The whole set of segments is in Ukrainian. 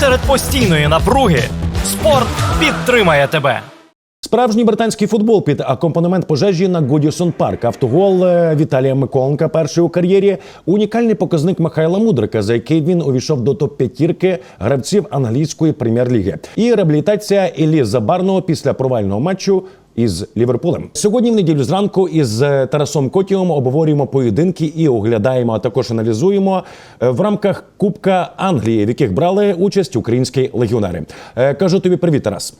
серед постійної напруги спорт підтримає тебе. Справжній британський футбол під акомпанемент пожежі на Годісон Парк. Автогол е, Віталія Миколенка, перший у кар'єрі. Унікальний показник Михайла Мудрика, за який він увійшов до топ-п'ятірки гравців англійської прем'єр-ліги. І реабілітація Елі Забарного після провального матчу. Із Ліверпулем сьогодні в неділю зранку із е, Тарасом Котіом обговорюємо поєдинки і оглядаємо, а також аналізуємо е, в рамках Кубка Англії, в яких брали участь українські легіонери. Е, Кажу тобі привіт, Тарас.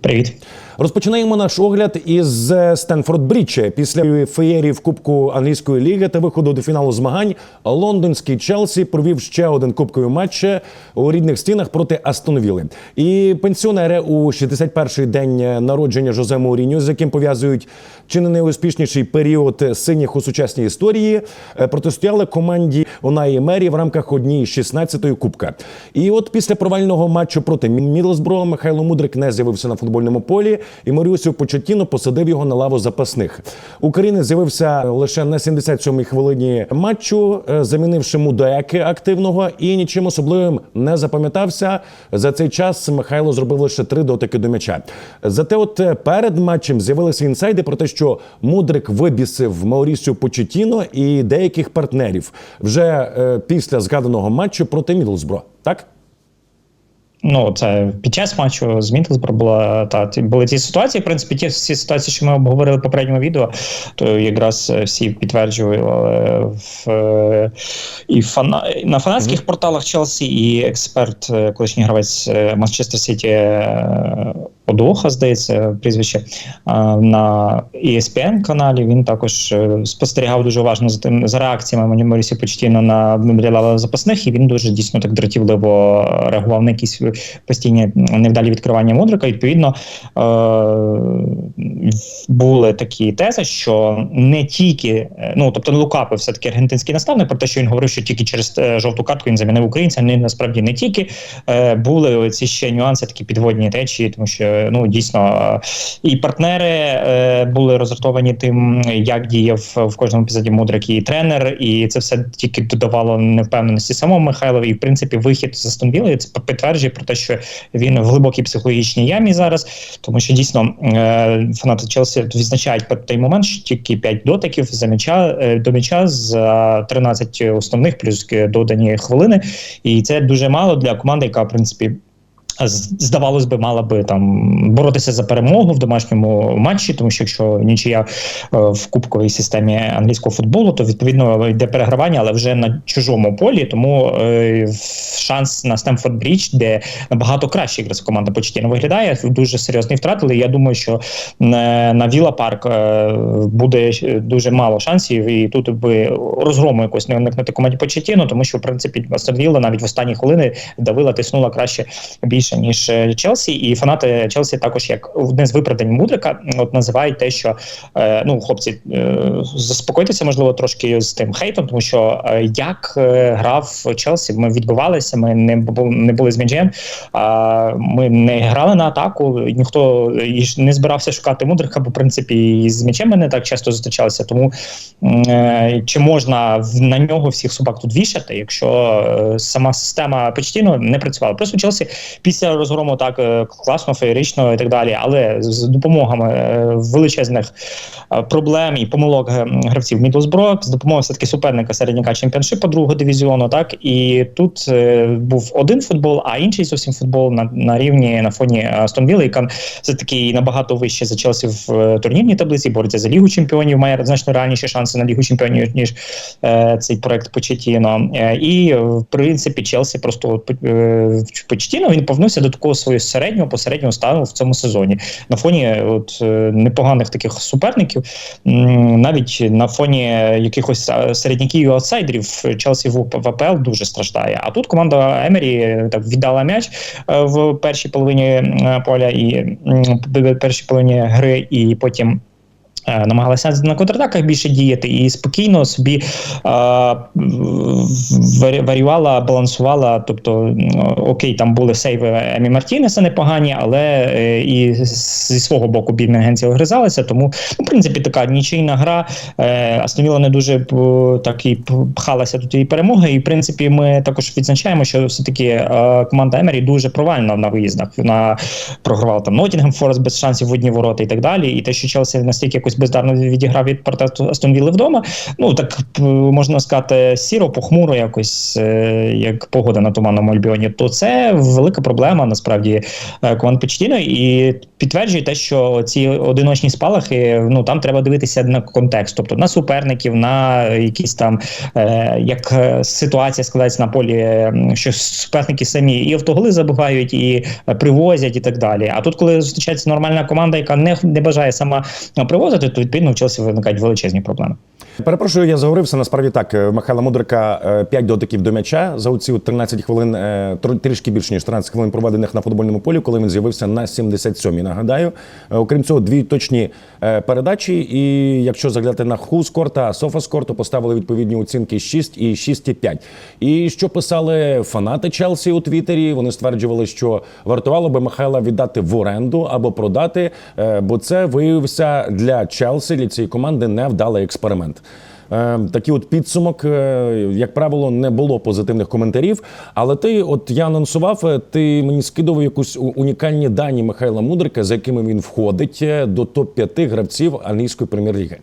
Привіт. Розпочинаємо наш огляд із Стенфорд Брідча. Після феєрії в Кубку англійської ліги та виходу до фіналу змагань лондонський Челсі провів ще один кубковий матч у рідних стінах проти Астон Вілли. І пенсіонери у 61-й день народження Жозе Мауріньо, з яким пов'язують чи не найуспішніший період синіх у сучасній історії, е, протистояли команді Онаї Мері в рамках однієї з 16-ї кубка. І от після провального матчу проти Мідлсбро Михайло Мудрик не з'явився на футбольному полі, і Маріусів Почетіно посадив його на лаву запасних. Українець з'явився лише на 77-й хвилині матчу, е, замінивши Мудеки активного і нічим особливим не запам'ятався. За цей час Михайло зробив лише три дотики до м'яча. Зате, от е, перед матчем з'явилися інсайди про те, що Мудрик вибісив Маурісію Почетіно і деяких партнерів вже е, після згаданого матчу проти Мідлсбро. Так? Ну, це під час матчу з Мідлсбро була та були ті ситуації. В принципі, ті всі ситуації, що ми обговорили в попередньому відео, то якраз е, всі підтверджували в е, і фана на фанатських порталах Челсі, і експерт, е, колишній гравець Манчестер Сіті Одоха, здається, прізвище на ESPN каналі. Він також е, спостерігав дуже уважно за тим за реакціями Морісі Почтіно на Меморіала запасних, і він дуже дійсно так дратівливо реагував на якісь постійні невдалі відкривання Мудрика. Відповідно, е, були такі тези, що не тільки е, ну тобто Лукапи, все таки аргентинський наставник, про те, що він говорив, що тільки через жовту картку він замінив українця. Не насправді не тільки були ці ще нюанси, такі підводні течії, тому що ну дійсно і партнери е, були роздратовані тим, як діяв в кожному епізоді Мудрик і тренер, і це все тільки додавало невпевненості самому Михайлові. І в принципі, вихід з Астон Вілли це підтверджує про те, що він в глибокій психологічній ямі зараз, тому що дійсно е, фанати Челсі відзначають той момент, що тільки 5 дотиків за м'яча е, до м'яча з е, 13 основних плюс додані хвилини, і це дуже мало для команди, яка в принципі. Здавалось би, мала би там боротися за перемогу в домашньому матчі, тому що якщо нічия е, в кубковій системі англійського футболу, то відповідно йде перегравання, але вже на чужому полі. Тому е, шанс на Стемфорд Брідж, де набагато краще якраз команда Почтіно виглядає, дуже серйозний втратили. Я думаю, що на, на Віла Парк е, буде дуже мало шансів, і тут би розгрому якось не уникнути команді Почтіно, тому що в принципі Астон Вілла навіть в останні хвилини давила, тиснула краще більше ніж е, Челсі, і фанати Челсі також як одне з виправдань Мудрика от називають те, що е, ну хлопці е, заспокойтеся, можливо, трошки з тим хейтом, тому що е, як е, грав Челсі, ми відбивалися, ми не не були з м'ячем, а ми не грали на атаку. Ніхто і не збирався шукати Мудрика, бо в принципі з м'ячем ми не так часто зустрічалися. Тому е, чи можна на нього всіх собак тут вішати, якщо е, сама система постійно не працювала? Просто Челсі після розгрому так е, класно, феєрично і так далі, але з допомогами е, величезних е, проблем і помилок гравців Мідлсбро, з допомогою все таки суперника середняка чемпіоншипу другого дивізіону. Так і тут був один футбол, а інший зовсім футбол на, на рівні на фоні Астон Вілли, яка все таки набагато вище за Челсі в турнірній таблиці, бореться за лігу чемпіонів, має значно реальніші шанси на лігу чемпіонів ніж цей проект Почетіно. І в принципі Челсі просто е, Почетіно він повернувся до такого свого середнього посереднього стану в цьому сезоні. На фоні е, от е, непоганих таких суперників, навіть на фоні якихось середняків і аутсайдерів Челсі в АПЛ дуже страждає. А тут команда Емері е, так віддала м'яч в першій половині поля і першій половині гри, і потім. Е, намагалася на контратаках більше діяти і спокійно собі е, варі- балансувала. Тобто, окей, там були сейви Емі Мартінеса непогані, але е, і зі свого боку Бірмінгенці огризалися. Тому, ну, в принципі, така нічийна гра. Е, не дуже так і пхалася до тієї перемоги. І в принципі, ми також відзначаємо, що все-таки е, команда Емері дуже провальна на виїздах. Вона програвала там Ноттінгем Форест без шансів в одні ворота і так далі. І те, що Челсі настільки якось бездарно відіграв від портрету Астон Вілли вдома, ну так можна сказати, сіро, похмуро, якось е, як погода на туманному Альбіоні, то це велика проблема насправді е, команд Почтіно і підтверджує те, що ці одиночні спалахи, ну там треба дивитися на контекст, тобто на суперників, на якісь там е, як е, ситуація складається на полі, е, що суперники самі і автоголи забувають, і е, привозять, і так далі. А тут, коли зустрічається нормальна команда, яка не, не бажає сама е, привозити, то відповідно в Челсі виникають величезні проблеми. Перепрошую, я заговорився. Насправді так. е, Михайла Мудрика 5 дотиків до м'яча за оці от 13 хвилин, е, трішки більше ніж 13 хвилин проведених на футбольному полі, коли він з'явився на 77-й. Нагадаю, Е, окрім цього, дві точні е, передачі. І якщо заглядати на Хускор та Софаскор, то поставили відповідні оцінки 6 і 6,5. І що писали фанати Челсі у Твіттері? Вони стверджували, що вартувало би Михайла віддати в оренду або продати, е, бо це виявився для Челсі, для цієї команди невдалий експеримент. Е, Такий от підсумок, е, як правило, не було позитивних коментарів. Але ти, от я анонсував, е, ти мені скидував якусь унікальні дані Михайла Мудрика, за якими він входить е, до топ 5 гравців англійської прем'єр-ліги.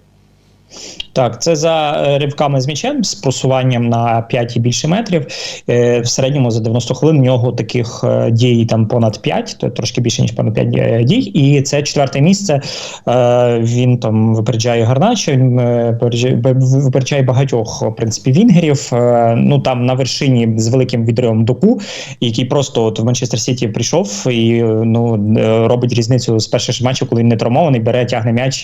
Так, це за е, ривками з м'ячем, з просуванням на 5 і більше метрів. Е, В середньому за 90 хвилин в нього таких е, дій там понад 5, то трошки більше, ніж понад 5 е, дій. І це четверте місце. Він там випереджає е, випереджає- багатьох в принципі вінгерів. Ну там на вершині з великим відривом доку, який просто от в Манчестер Сіті прийшов і ну робить різницю з перших матчів, коли він не травмований, бере, тягне м'яч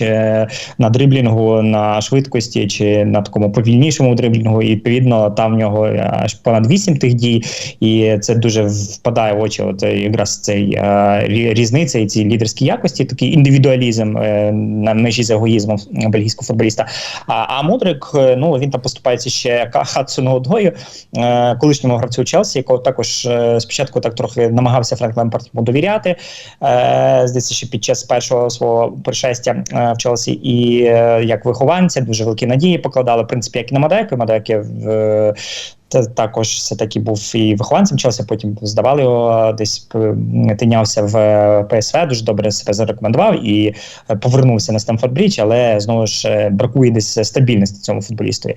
на дриблінгу, на швидкості чи на такому повільнішому дриблінгу. І відповідно там в нього аж понад 8 тих дій, і це дуже впадає в очі. От е, якраз цей е, різниця і ці лідерські якості, такий індивідуалізм е, на межі з егоїзмом бельгійського футболіста. А, а Мудрик, е, ну він там поступається ще Хадсону Одгою, е, колишньому гравцю Челсі, якого також е, спочатку так трохи намагався Френк Лемпард йому довіряти. Е, здається, що під час першого свого пришестя е, в Челсі, і е, як вихованця дуже великі надії покладали, в принципі, як і на. Мадеки в та- також все таки був і вихованцем Челсі, потім здавали його десь е, тинявся в е, ПСВ, дуже добре себе зарекомендував і е, повернувся на Стемфорд Брідж, але знову ж е, бракує десь стабільності цьому футболістові.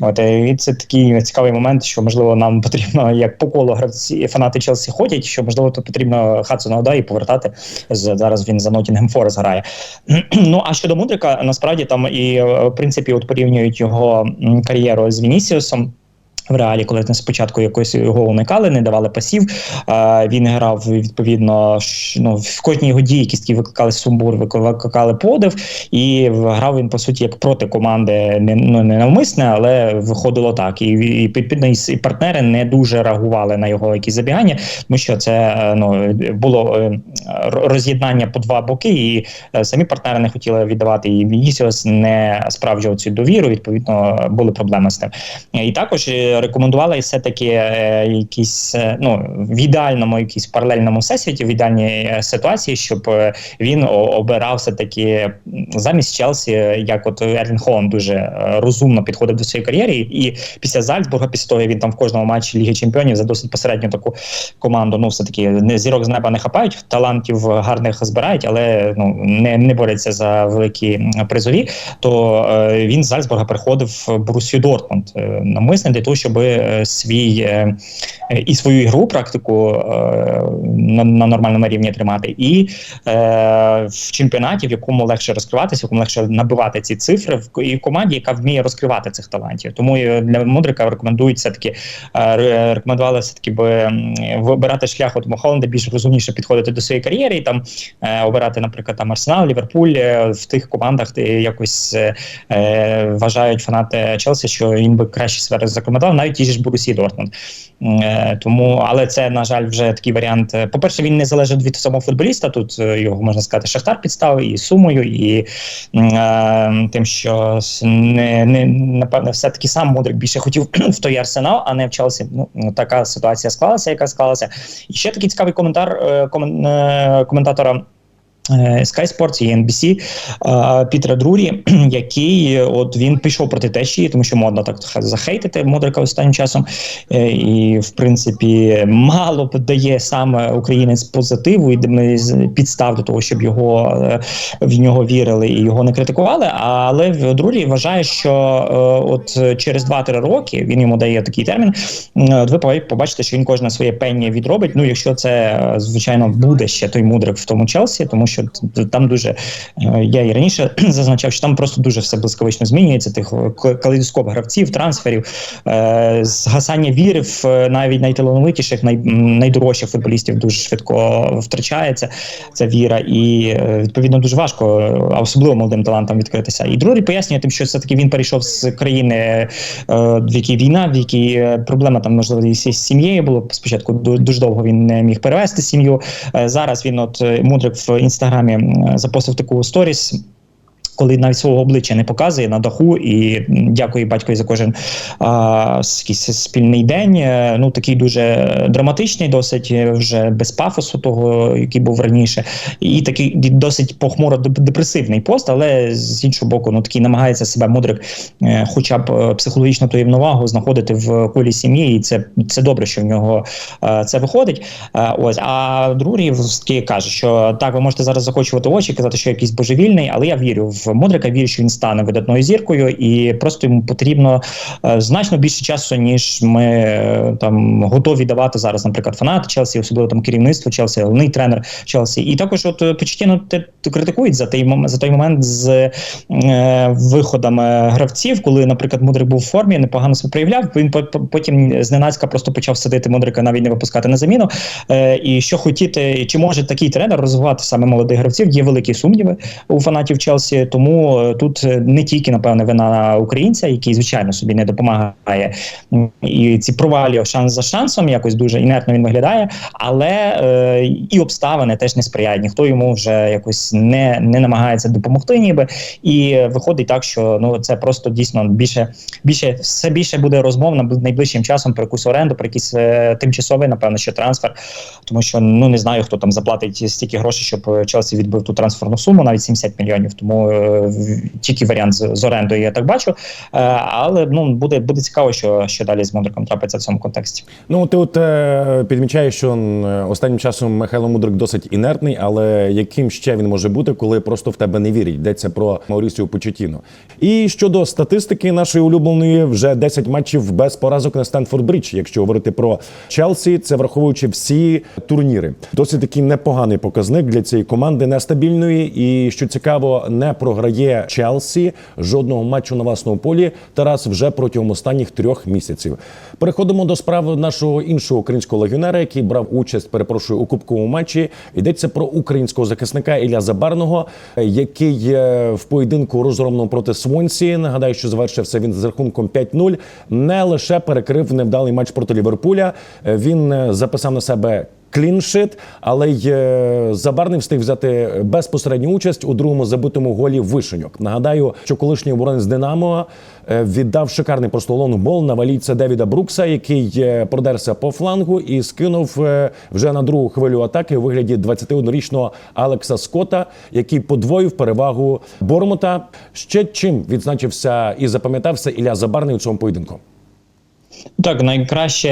От е, і це такий цікавий момент, що можливо нам потрібно, як по колу гравці фанати Челсі ходять, що можливо тут потрібно Хадсона Одаї повертати. З- Зараз він за Ноттінгем Форест грає. Ну а щодо Мудрика, насправді там і е, в принципі от порівнюють його кар'єру з Вінісіусом. В реалі, коли на спочатку якось його уникали, не давали пасів. Він грав відповідно ну, в кожній його дії, якісь такі викликали сумбур, викликали подив, і грав він по суті як проти команди, не ну не навмисне, але виходило так. І, і і, і партнери не дуже реагували на його якісь забігання, тому що це е, ну було е, роз'єднання по два боки, і е, самі партнери не хотіли віддавати. І Вінісіус не справджував цю довіру. Відповідно, були проблеми з тим. І також рекомендувала і все-таки е, якісь е, ну в ідеальному, якійсь паралельному всесвіті, в ідеальній е, ситуації, щоб е, він обирав все таки замість Челсі, як от Ерлін Холланд дуже розумно підходив до своєї кар'єри. І після Зальцбурга, після того як він там в кожному матчі Ліги Чемпіонів за досить посередню таку команду. Ну, все таки не зірок з неба не хапають, талантів гарних збирають, але ну не, не борються за великі призові. То е, він з Зальцбурга приходив в Борусію Дортмунд е, навмисне для того, щоб е, свій е, і свою ігру практику е, на, нормальному рівні тримати, і в чемпіонаті, в якому легше розкриватися, в якому легше набивати ці цифри, і в команді, яка вміє розкривати цих талантів. Тому для Мудрика рекомендують все таки рекомендували все таки би вибирати шлях. От Холланда більш розумніше підходити до своєї кар'єри і там обирати, наприклад, там Арсенал, Ліверпуль в тих командах, де якось вважають фанати Челсі, що він би краще себе зарекомендував, забивав навіть ті ж Борусі Дортмунд. Е, Тому, але це на жаль, вже такий варіант. По перше, він не залежить від самого футболіста. Тут е, його можна сказати, Шахтар підставив і сумою, і е, тим, що не, не напевне, все таки сам Мудрик більше хотів в той арсенал, а не в Челсі. Ну така ситуація склалася, яка склалася. І ще такий цікавий коментар е, е, коментатора. Е, Sky Sports і NBC е, Пітера Друрі, який от він пішов проти течії, тому що модно так захейтити Модрика останнім часом. Е, І в принципі мало дає саме українець позитиву і підстав до того, щоб його в нього вірили і його не критикували. Але Друрі вважає, що от через 2-3 роки він йому дає такий термін. Ви побачите, що він кожне своє пенні відробить. Ну, якщо це звичайно буде ще той мудрик в тому Челсі, тому що т- там дуже е, я і раніше зазначав, що там просто дуже все блискавично змінюється. Тих е, калейдоскоп гравців, трансферів, е, згасання віри навіть найталановитіших, най, найдорожчих футболістів дуже швидко втрачається ця віра, і відповідно дуже важко, а особливо молодим талантам відкритися. І другий пояснює тим, що все таки він перейшов з країни, в якій війна, в якій проблема там можливо з сім'єю було спочатку. Дуже довго він не міг перевести сім'ю. Зараз він, от мудрик в інстаграмі, м, запостив таку сторіс. Коли навіть свого обличчя не показує на даху, і дякую батькові за кожен а, спільний день. Е, Ну такий дуже драматичний, досить е, вже без пафосу, того який був раніше, і такий досить похмуро деп- депресивний пост, але з іншого боку, ну такий намагається себе мудрик, е, хоча б психологічно ту рівновагу знаходити в колі сім'ї, і це, це добре, що в нього це виходить. Ось а другий каже, що так, ви можете зараз захочувати очі, казати, що якийсь божевільний, але я вірю в Мудрика, вірю, що він стане видатною зіркою, і просто йому потрібно е, значно більше часу, ніж ми е, там готові давати зараз, наприклад, фанати Челсі, особливо там керівництво Челсі, головний тренер Челсі. І також, от е, Почетіно те- те критикують за той за той момент з е, виходами гравців, коли, наприклад, Мудрик був в формі, непогано себе проявляв. Він по- по- потім зненацька просто почав садити Мудрика, навіть не випускати на заміну. Е, і що хотіти, чи може такий тренер розвивати саме молодих гравців? Є великі сумніви у фанатів Челсі. Тому е, тут е, не тільки напевне вина українця, який звичайно собі не допомагає, і ці провалі шанс за шансом, якось дуже інертно він виглядає, але е, і обставини теж не сприяють. Ніхто йому вже якось не, не намагається допомогти, ніби і виходить так, що ну це просто дійсно більше більше все більше буде розмов на найближчим часом про якусь оренду, про якийсь е, тимчасовий, напевно, що трансфер, тому що ну не знаю, хто там заплатить стільки грошей, щоб е, Челсі відбив ту трансферну суму, навіть 70 мільйонів. Тому тільки варіант з, з орендою я так бачу. Е, але ну буде буде цікаво, що, що далі з Мудриком трапиться в цьому контексті. Ну, ти от е, підмічаєш, що останнім часом Михайло Мудрик досить інертний, але яким ще він може бути, коли просто в тебе не вірять? Йдеться про Маурісію Почетіно. І щодо статистики нашої улюбленої, вже 10 матчів без поразок на Стенфорд Бридж. Якщо говорити про Челсі, це враховуючи всі турніри. Досить такий непоганий показник для цієї команди нестабільної. І що цікаво, не програє Челсі жодного матчу на власному полі. Тарас вже протягом останніх трьох місяців. Переходимо до справи нашого іншого українського легіонера, який брав участь, перепрошую, у кубковому матчі. Йдеться про українського захисника Ілля Забарного, який е, в поєдинку розгромному проти Свонсі. Нагадаю, що завершився він з рахунком 5-0. Не лише перекрив невдалий матч проти Ліверпуля. Е, Він е, записав на себе. Кліншит, але й е, Забарний встиг взяти безпосередню участь у другому забитому голі вишеньок. Нагадаю, що колишній оборонець Динамо е, віддав шикарний просто лонгбол на валійця Девіда Брукса, який е, продерся по флангу і скинув вже на другу хвилю атаки у вигляді 21-річного Алекса Скотта, який подвоїв перевагу Бормута. Ще чим відзначився і запам'ятався Ілля Забарний у цьому поєдинку. Так, найкраще,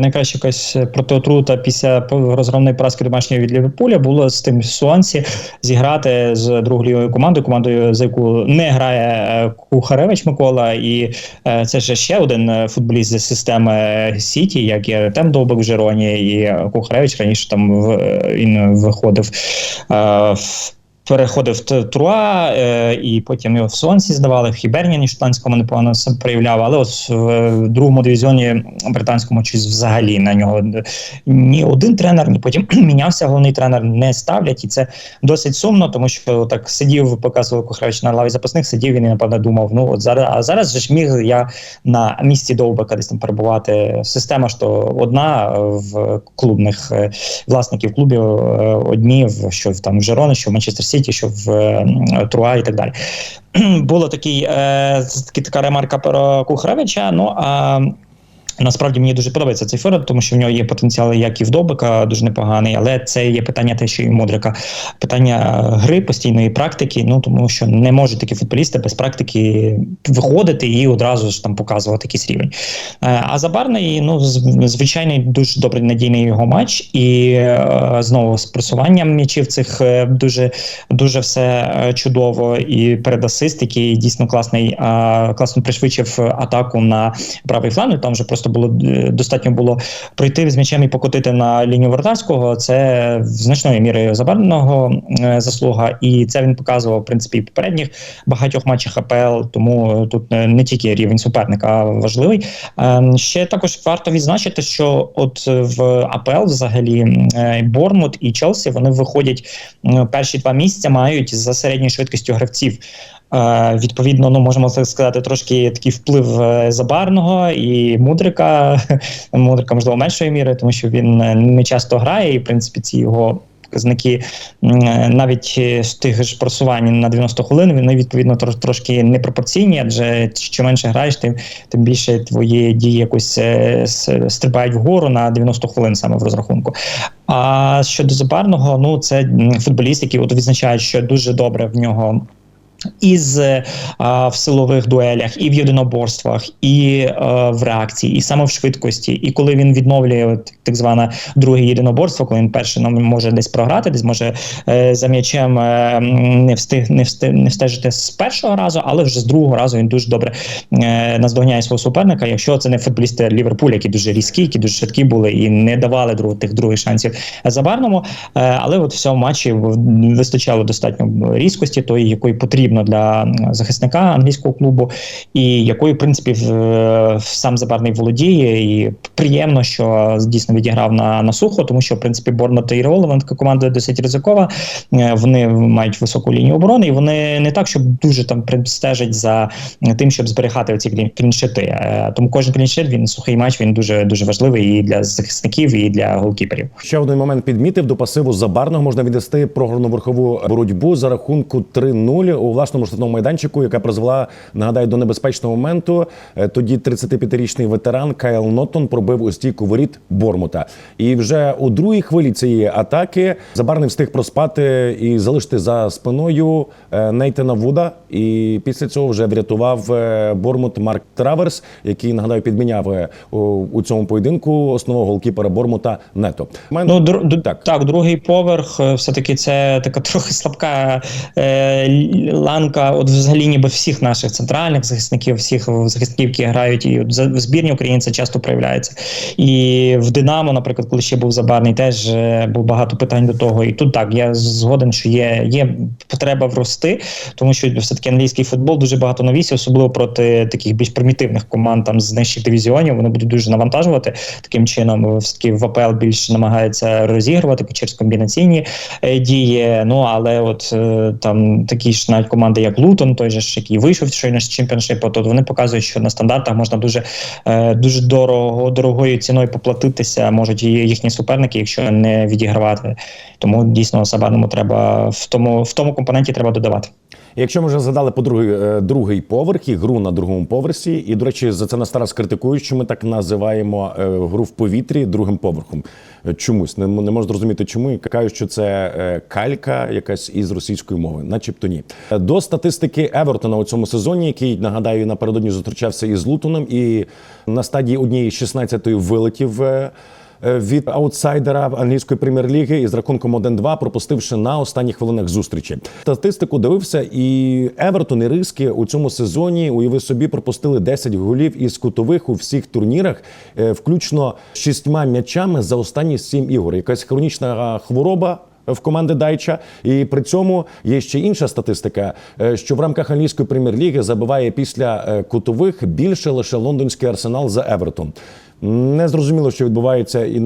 найкраща якась протиотрута після розгромної поразки домашньої від Ліверпуля було з тим Суансі зіграти з другою командою, командою, за яку не грає е, Кухаревич Микола, і е, це ж ще один е, футболіст зі системи Сіті, як і Артем Довбик в Жероні, і Кухаревич раніше там в- він виходив е, в переходив в Труа, е, і потім його в Сонсі здавали, в Хіберніні шотландському непогано себе проявляв, але от в е, другому дивізіоні британському щось взагалі на нього ні один тренер, ні потім мінявся головний тренер, не ставлять. І це досить сумно, тому що так сидів, показував Кухаревич на лаві запасних, сидів він і напевно думав, ну от зараз, а зараз же ж міг я на місці Довбека десь там перебувати. Система ж то одна в клубних е, власників клубів е, одні в що в там в Жерони, що в Манчестер Сіті, що в е, Труа і так далі. Такий, е, така ремарка про Кухаревича. Ну а Насправді мені дуже подобається цей форвард, тому що в нього є потенціал як і в Довбика дуже непоганий, але це є питання те, що і Мудрика. Питання гри, постійної практики. Ну тому що не можуть такі футболісти без практики виходити і одразу ж там показувати якийсь рівень. Е, А Забарний, ну звичайний, дуже добрий надійний його матч, і е, знову з просуванням м'ячів цих е, дуже дуже все е, чудово. І передасист, який дійсно класний, е, класно пришвидшив атаку на правий фланг. Там вже просто було е, достатньо було пройти з м'ячем і покотити на лінію вратарського. Це значною мірою забарного е, заслуга, і це він показував в принципі і в попередніх багатьох матчах АПЛ. Тому е, тут не тільки рівень суперника важливий. Е, Ще також варто відзначити, що от в АПЛ взагалі Борнмут і Челсі вони виходять перші два місяця мають за середньою швидкістю гравців. Е, відповідно, ну можемо так сказати, трошки такий вплив е, забарного і мудрика. Мудрика, можливо, меншої міри, тому що він е, не часто грає, і в принципі ці його. Показники навіть з тих ж просувань на 90 хвилин вони відповідно трошки непропорційні, адже що менше граєш, тим, тим більше твої дії якось стрибають вгору на 90 хвилин саме в розрахунку. А щодо Забарного, ну це футболіст, який от відзначають, що дуже добре в нього. Із е, а, в силових дуелях, і в єдиноборствах, і е, в реакції, і саме в швидкості. І коли він відновлює от, так зване друге єдиноборство, коли він перше ну, може десь програти, десь може е, за м'ячем е, не встиг не встиг не встежити з першого разу, але вже з другого разу він дуже добре е, наздоганяє свого суперника. Якщо це не футболісти Ліверпуля, які дуже різкі, які дуже швидкі були і не давали друг, тих других шансів забарному. Е, але от в цьому матчі вистачало достатньо різкості, тої, якої потрібно для захисника англійського клубу, і якою, в принципі, в, сам Забарний володіє. І приємно, що дійсно відіграв на, на сухо, тому що в принципі Борнмут і Роланд команда досить ризикова. Е, Вони мають високу лінію оборони, і вони не так, щоб дуже там стежать за тим, щоб зберігати оці клін- кліншити. Е, Тому кожен кліншит, він сухий матч, він дуже дуже важливий і для захисників, і для голкіперів. Ще один момент підмітив до пасиву забарного можна віднести програну верхову боротьбу за рахунку 3-0 у власному штрафному майданчику, яка призвела, нагадаю, до небезпечного моменту. Е, Тоді 35-річний ветеран Кайл Ноттон пробив у стійку воріт Бормута. І вже у другій хвилі цієї атаки забарний встиг проспати і залишити за спиною е, Нейтана Вуда. І після цього вже врятував е, Бормут Марк Траверс, який нагадаю підміняв у, цьому поєдинку основного голкіпера Бормута Нето. Ну, так. так. другий поверх, е, все-таки це така трохи слабка е, ланка, от взагалі ніби всіх наших центральних захисників, всіх захисників, які грають і в збірні України це часто проявляється. І в Динамо, наприклад, коли ще був забарний, теж е, було багато питань до того. І тут так, я згоден, що є, є потреба врости, тому що все-таки англійський футбол дуже багато навісів, особливо проти таких більш примітивних команд там з нижчих дивізіонів. Вони будуть дуже навантажувати таким чином. Все-таки в АПЛ більш намагається розігрувати через комбінаційні е, дії. Ну але от е, там такі ж навіть команди, як Лутон, той же ж який вийшов щойно з чемпіоншипу, то вони показують, що на стандартах можна дуже е, дуже дорого дорогою ціною поплатитися, можуть їхні суперники, якщо не відігравати. Тому дійсно Сабаному треба в тому в тому компоненті треба додавати. Якщо ми вже згадали по другий, е, другий поверх і гру на другому поверсі, і до речі, за це нас зараз критикують, що ми так називаємо е, гру в повітрі другим поверхом. Е, Чомусь не, не можу зрозуміти, чому і кажуть, що це калька якась із російської мови, начебто ні. До статистики Евертона у цьому сезоні, який нагадаю напередодні зустрічався із Лутоном, і на стадії однієї 16-ї вилетів. Е, від аутсайдера англійської прем'єр-ліги із рахунком 1-2, пропустивши на останніх хвилинах зустрічі. Статистику дивився, і Евертон і Риски у цьому сезоні уяви собі пропустили 10 голів із кутових у всіх турнірах, е, включно шістьма м'ячами за останні сім ігор. Якась хронічна хвороба. в команди Дайча. І при цьому є ще інша статистика, е, що в рамках англійської прем'єр-ліги забиває після кутових більше лише лондонський арсенал за Евертон. Не зрозуміло, що відбувається і,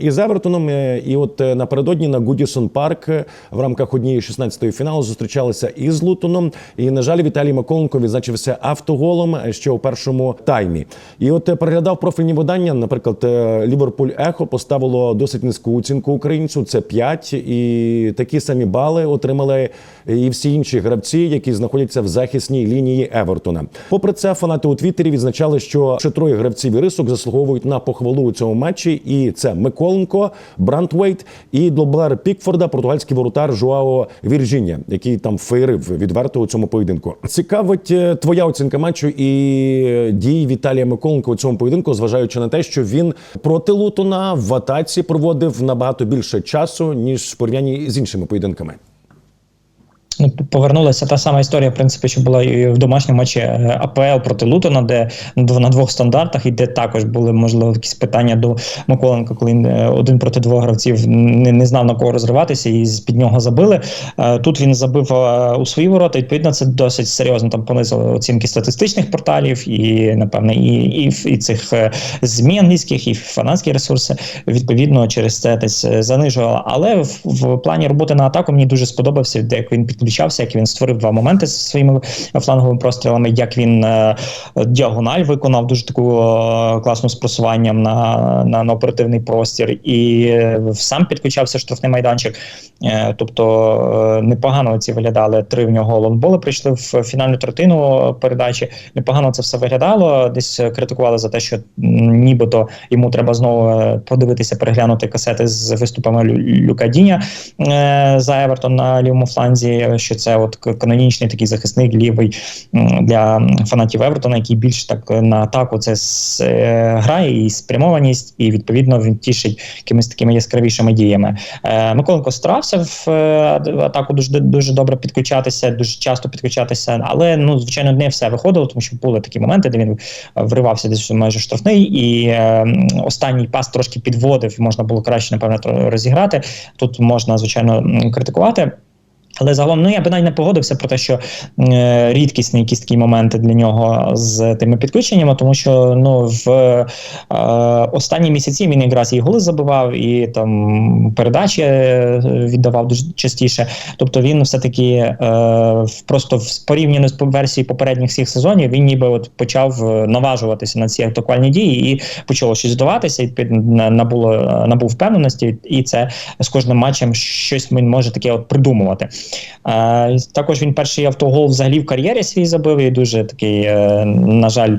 і з Евертоном. Е, І от е, напередодні на Гудісон Парк е, в рамках однієї 16-ї фіналу зустрічалися із Лутоном. І, на жаль, Віталій Миколенко відзначився автоголом е, ще у першому таймі. І от е, переглядав профільні видання. Наприклад, е, Ліверпуль Ехо поставило досить низьку оцінку українцю. Це 5. І такі самі бали отримали і всі інші гравці, які знаходяться в захисній лінії Евертона. Попри це, фанати у Твіттері відзначали, що ще троє гравців і рисок заслуговують на похвалу у цьому матчі. І це Миколенко, Брантвейт і Доблер Пікфорда, португальський воротар Жуао Вірджінія, який там феєрив відверто у цьому поєдинку. Цікавить е, твоя оцінка матчу і дій Віталія Миколенко у цьому поєдинку, зважаючи на те, що він проти Лутона в атаці проводив набагато більше часу ніж в порівнянні з іншими поєдинками. Ну, повернулася та сама історія, в принципі, що була і в домашньому матчі е, АПЛ проти Лутона, де на двох стандартах, і де також були можливо якісь питання до Миколенка, коли він е, один проти двох гравців не, не знав на кого розриватися, і з під нього забили. Е, Тут він забив у свої ворота. Відповідно, це досить серйозно там понизили оцінки статистичних порталів, і напевне, і, і, і цих ЗМІ англійських, і фанатські ресурси. Відповідно, через це десь занижувала. Але в, в плані роботи на атаку мені дуже сподобався, де він підключався, як він створив два моменти зі своїми фланговими прострілами, як він е, діагональ виконав дуже таку е, класну з просуванням на, на, на оперативний простір, і е, сам підключався штрафний майданчик. Е, тобто е, непогано ці виглядали. Три в нього лонгболи прийшли в фінальну третину передачі. Непогано це все виглядало. Десь е, критикували за те, що нібито йому треба знову е, подивитися, переглянути касети з виступами Лю- Люка Діня е, за Евертон на лівому фланзі. Що це от канонічний такий захисник лівий для фанатів Евертона, який більш так на атаку це е, грає і спрямованість, і відповідно він тішить якимись такими яскравішими діями. Е, Миколенко старався в е, атаку дуже дуже добре підключатися, дуже часто підключатися, але ну звичайно не все виходило, тому що були такі моменти, де він вривався десь майже штрафний, і е, останній пас трошки підводив. Можна було краще напевно розіграти. Тут можна звичайно критикувати. Але загалом, ну я би навіть не погодився про те, що е, рідкісні якісь такі моменти для нього з тими підключеннями, тому що ну в е, останні місяці він якраз і голи забивав, і там передачі е, віддавав дуже частіше. Тобто він все-таки е, просто в порівняно з версією попередніх всіх сезонів, він ніби от почав е, наважуватися на ці атакувальні дії і почало щось здаватися, і під на- набуло набув впевненості, і це з кожним матчем щось він може таке от придумувати. Також він перший автогол взагалі в кар'єрі свій забив і дуже такий, е, на жаль.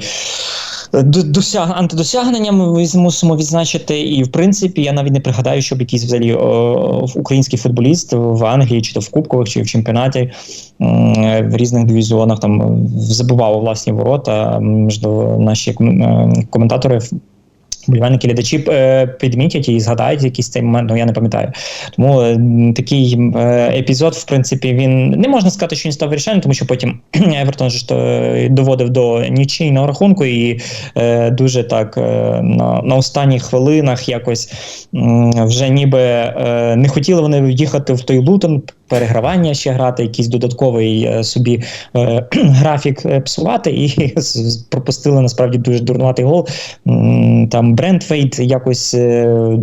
Досяг антидосягненням мусимо відзначити, і в принципі я навіть не пригадаю, щоб якийсь взагалі український футболіст в Англії, чи то в Кубкових, чи в чемпіонаті в різних дивізіонах там забивав власні ворота. Можливо, наші е, коментатори Болівальники глядачі е, підмітять і згадають якийсь цей момент, ну я не пам'ятаю. Тому е, такий е, епізод, в принципі, він не можна сказати, що він став вирішальним, тому що потім Евертон ж доводив до нічийного рахунку, і дуже так на, на останніх хвилинах якось вже ніби не хотіли вони їхати в той Лутон. Перегравання ще грати, якийсь додатковий е, собі е, графік е, псувати, і пропустили насправді дуже дурнуватий гол. Там Брентфейт якось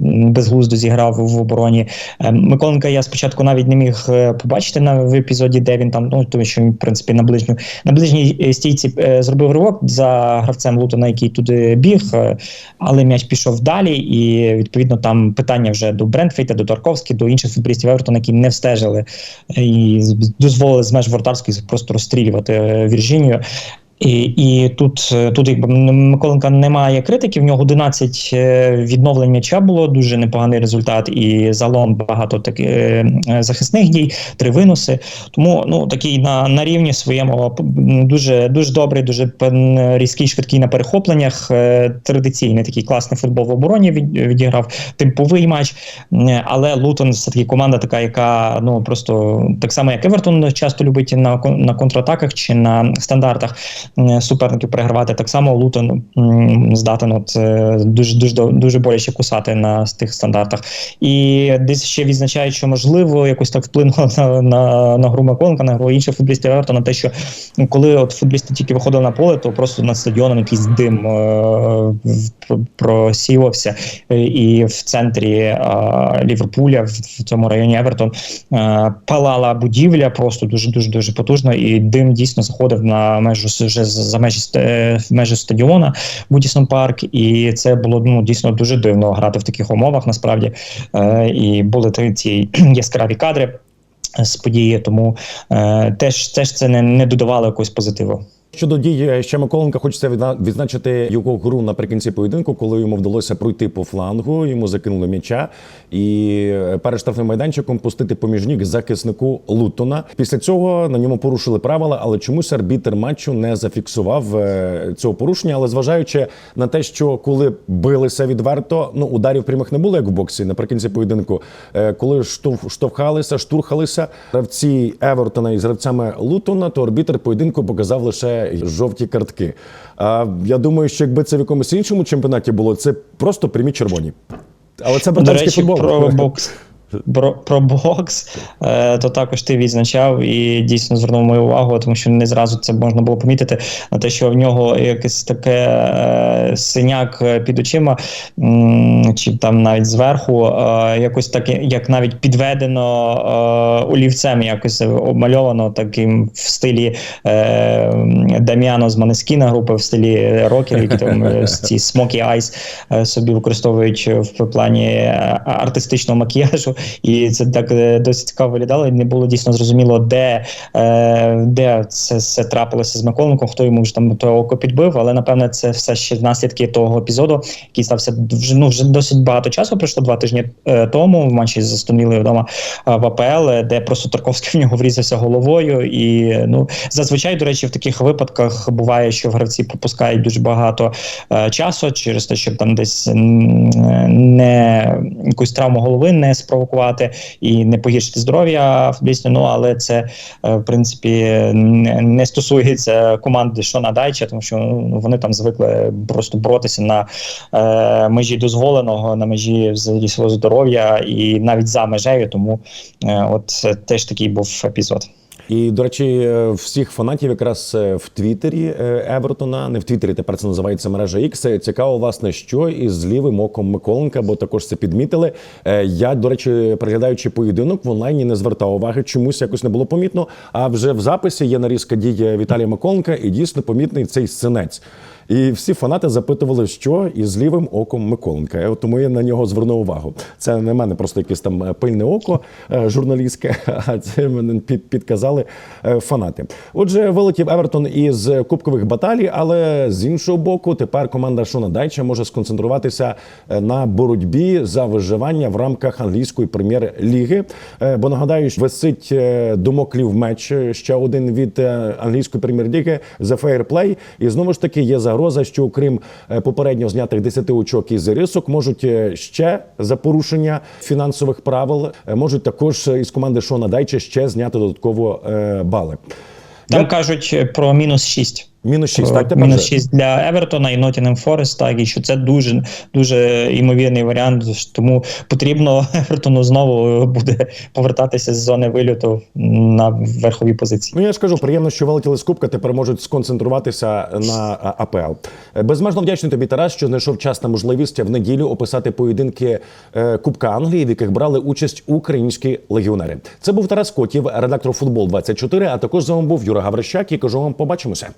безглуздо зіграв в обороні. Миколенка я спочатку навіть не міг побачити на в епізоді, де він там, ну тому що він в принципі на ближню на ближній стійці зробив ривок за гравцем Лутона, який туди біг, але м'яч пішов далі, і відповідно там питання вже до Брентфейта, до Тарковських, до інших футболістів Евертона, які не встежили і дозволили з меж Вортарської просто розстрілювати е, Вірджинію. І, і тут, е, тут якби Миколенка немає критики. В нього 11 е, відновлень м'яча було дуже непоганий результат, і загалом багато таких е, захисних дій, три винуси. Тому ну такий на, на рівні своєму дуже дуже добрий, дуже різкий, швидкий на перехопленнях. Традиційний такий класний футбол в обороні від, відіграв темповий матч. Але Лутон все таки команда, така, яка ну просто так само, як Евертон часто любить на на контратаках чи на стандартах суперників перегравати. Так само Лутон здатен от, е, дуже дуже дуже боляче кусати на тих стандартах. І десь ще відзначають, що можливо якось так вплинуло на, на, на гру Маконка, на гру інших футболістів Евертона, те, що коли от футболісти тільки виходили на поле, то просто над стадіоном якийсь дим е, просівався. Е, І в центрі е, Ліверпуля, в, цьому районі Евертон, е, палала будівля просто дуже дуже дуже потужно, і дим дійсно заходив на межу с- вже за межі е, межі стадіона Будісон Парк, і це було ну дійсно дуже дивно грати в таких умовах. Насправді е, і були ці яскраві кадри з події, тому е, теж теж це не, не додавало якогось позитиву. Щодо дій е, ще Миколенка, хочеться відзначити його гру наприкінці поєдинку, коли йому вдалося пройти по флангу, йому закинули м'яча і е, перед штрафним майданчиком пустити поміж ніг захиснику Лутона. Після цього на ньому порушили правила, але чомусь арбітер матчу не зафіксував е, цього порушення. Але зважаючи на те, що коли билися відверто, ну ударів прямих не було, як в боксі наприкінці поєдинку, коли штовх- штовхалися, штурхалися гравці Евертона із гравцями Лутона, то арбітр поєдинку показав лише жовті картки. А я думаю, що якби це в якомусь іншому чемпіонаті було, це просто прямі червоні. Але це До британський речі, футбол. про бокс. Про, про бокс, е, то також ти відзначав і дійсно звернув мою увагу, тому що не зразу це можна було помітити на те, що в нього якесь таке е, синяк е, під очима, м, чи там навіть зверху, е, якось таке, як навіть підведено е, олівцем, якось обмальовано таким в стилі е, Дам'яно з Манескіна групи, в стилі рокер, які там е, ці Smoky Eyes е, собі використовують в плані артистичного макіяжу, і це так е, досить цікаво виглядало. І не було дійсно зрозуміло, де, е, де це все трапилося з Миколенком, хто йому вже там то око підбив. Але напевне це все ще наслідки того епізоду, який стався вже ну вже досить багато часу. Пройшло два тижні е, тому в матчі з Астон вдома в АПЛ, де просто Тарковський в нього врізався головою. І ну зазвичай, до речі, в таких випадках буває, що гравці пропускають дуже багато часу через те, щоб там десь не якусь травму голови не спровокувати і не погіршити здоров'я футболістів. Ну але це е, в принципі не, стосується команди Шона Дайча, тому що ну, вони там звикли просто боротися на е, межі дозволеного, на межі взагалі свого здоров'я і навіть за межею. Тому е, от теж такий був епізод. І, до речі, е, всіх фанатів якраз е, в Твіттері е, Евертона, не в Твіттері, тепер це називається мережа X. Цікаво, власне, що із лівим оком Миколенка, бо також це підмітили. Я, до речі, переглядаючи поєдинок в онлайні, не звертав уваги, чомусь якось не було помітно. А вже в записі є нарізка дій Віталія Миколенка, і дійсно помітний цей синець. І всі фанати запитували, що із лівим оком Миколенка. Тому я на нього звернув увагу. Це не мене просто якесь там е, пильне око е, журналістське, а це мене під, підказали е, фанати. Отже, вилетів Евертон із кубкових баталій, але з іншого боку, тепер команда Шона Дайча може сконцентруватися е, на боротьбі за виживання в рамках англійської прем'єр-ліги. Е, Бо нагадаю, що висить е, домоклів меч е, ще один від е, англійської прем'єр-ліги за фейерплей. І знову ж таки є загроза, що окрім е, попередньо знятих 10 очок із рисок, можуть е, ще за порушення фінансових правил, е, можуть також із команди Шона Дайче ще зняти додатково бали. Там Я- кажуть про мінус 6. Мінус 6, так тепер мінус 6 для Евертона і Ноттінгем Форест, так і що це дуже дуже імовірний варіант. Тому потрібно Евертону знову буде повертатися з зони вильоту на верхові позиції. Ну я ж кажу, приємно, що вилетіли з кубка, тепер можуть сконцентруватися на АПЛ. Е, Безмежно вдячний тобі, Тарас, що знайшов час та можливість в неділю описати поєдинки е, Кубка Англії, в яких брали участь українські легіонери. Це був Тарас Котів, редактор футбол 24 А також з вами був Юра Гаврищак і кажу вам, побачимося.